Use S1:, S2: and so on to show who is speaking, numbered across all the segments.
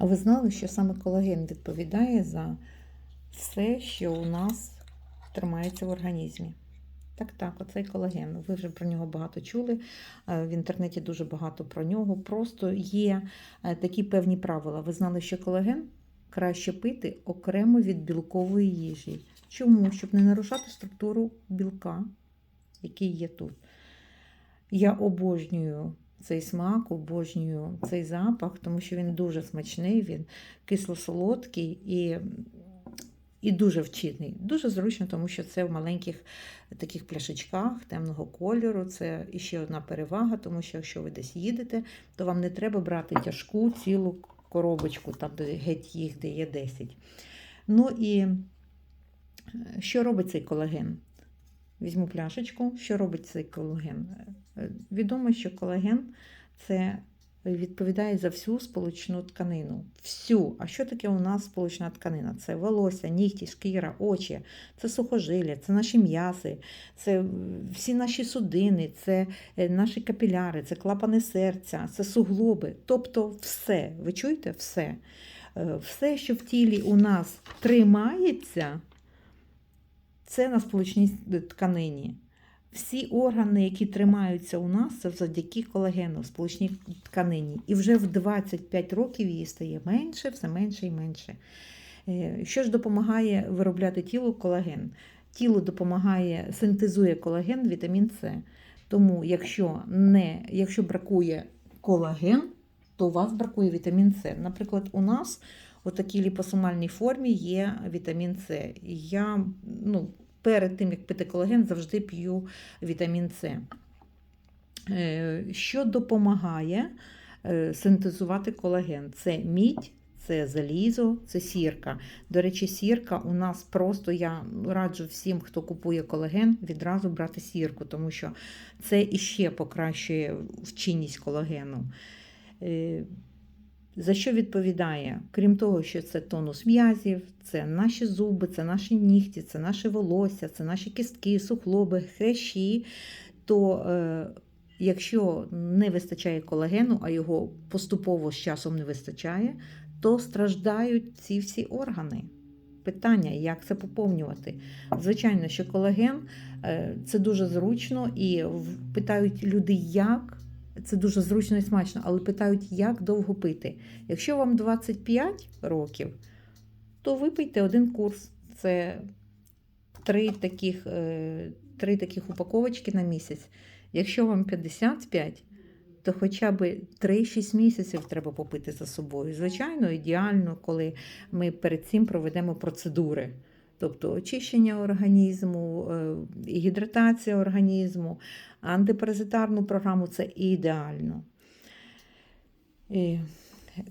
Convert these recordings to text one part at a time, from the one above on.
S1: А ви знали, що саме колаген відповідає за все, що у нас тримається в організмі? Так, так, оцей колаген. Ви вже про нього багато чули. е, В інтернеті дуже багато про нього. Просто є е, такі певні правила. Ви знали, що колаген краще пити окремо від білкової їжі. Чому? Щоб не нарушати структуру білка, який є тут. Я обожнюю цей смак, обожнюю цей запах, тому що він дуже смачний, він кисло-солодкий і, і дуже вчитний. Дуже зручно, тому що це в маленьких таких пляшечках темного кольору. Це іще одна перевага, тому що якщо ви десь їдете, то вам не треба брати тяжку цілу коробочку, там де геть їх, де є 10. Ну і е, що робить цей колаген? Візьму пляшечку. Що робить цей колаген? Е, Відомо, що колаген це відповідає за всю сполучну тканину. Всю. А що таке у нас сполучна тканина? Це волосся, нігті, шкіра, очі, це сухожилля, це наші м'яси, це всі наші судини, це е, наші капіляри, це клапани серця, це суглоби. Тобто все. Ви чуєте? Все. Е, Все, що в тілі у нас тримається, це на сполучній тканині. Всі органи, які тримаються у нас, це завдяки колагену в сполучній тканині. І вже в 25 років її стає менше, все менше і менше. Е, Що ж допомагає виробляти тілу колаген? Тіло допомагає, синтезує колаген, вітамін С. Тому, якщо, не, якщо бракує колаген, то у вас бракує вітамін С. Наприклад, у нас у такій ліпосомальній формі є вітамін С. Я ну, перед тим, як пити колаген, завжди п'ю вітамін С. Е, Що допомагає е, синтезувати колаген? Це мідь, це залізо, це сірка. До речі, сірка у нас просто я раджу всім, хто купує колаген, відразу брати сірку, тому що це іще покращує вчинність колагену. За що відповідає? Крім того, що це тонус м'язів, це наші зуби, це наші нігті, це наше волосся, це наші кістки, сухлоби, хрящі, то е, якщо не вистачає колагену, а його поступово з часом не вистачає, то страждають ці всі органи. Питання, як це поповнювати? Звичайно, що колаген е, це дуже зручно, і питають люди, як. Це дуже зручно і смачно, але питають, як довго пити. Якщо вам 25 років, то випийте один курс. Це три таких, е, три таких упаковочки на місяць. Якщо вам 55, то хоча б 3-6 місяців треба попити за собою. Звичайно, ідеально, коли ми перед цим проведемо процедури. Тобто очищення організму, е, гідратація організму, антипаразитарну програму це ідеально.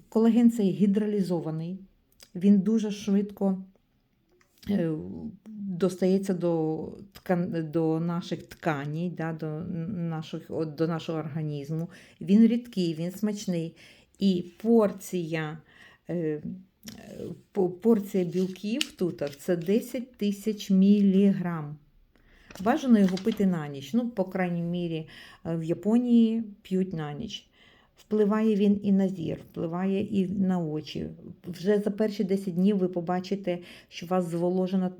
S1: Колаген цей гідралізований, він дуже швидко е, достається до, ткан, до наших тканей, да, до, наших, до нашого організму. Він рідкий, він смачний. І порція, е, порція білків тут це 10 тисяч міліграм. Бажано його пити на ніч. Ну, по крайній мірі, е, в Японії п'ють на ніч. Впливає він і на зір, впливає і на очі. Вже за перші 10 днів ви побачите, що у вас зволожена,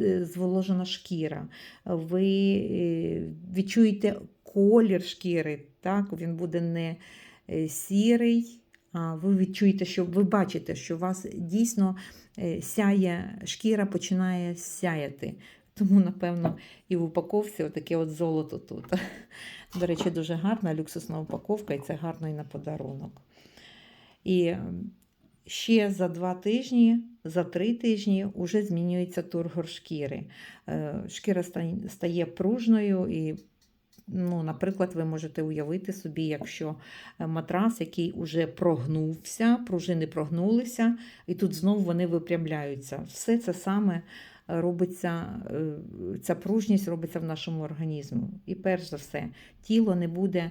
S1: е, зволожена шкіра. Ви е, відчуєте колір шкіри. Так? Він буде не сірий, ви відчуєте, що ви бачите, що у вас дійсно е, сяє, шкіра починає сяяти. Тому, напевно, і в упаковці отаке от золото тут. До речі, дуже гарна люксусна упаковка, і це гарно і на подарунок. І ем, ще за два тижні, за три тижні вже змінюється тургор шкіри. Е, Шкіра стає пружною і. Ну, наприклад, ви можете уявити собі, якщо е, матрас, який уже прогнувся, пружини прогнулися, і тут знову вони випрямляються. Все це саме робиться, е, ця пружність робиться в нашому організмі. І перш за все, тіло не буде,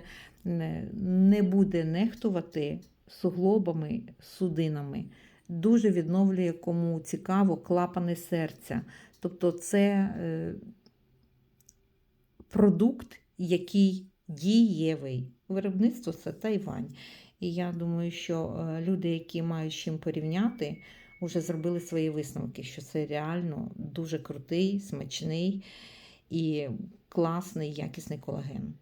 S1: не буде нехтувати суглобами, судинами. Дуже відновлює, кому цікаво, клапани серця. Тобто це е, продукт, який дієвий. Виробництво це Тайвань. І я думаю, що е, люди, які мають чим порівняти, вже зробили свої висновки, що це реально дуже крутий, смачний і класний, якісний колаген.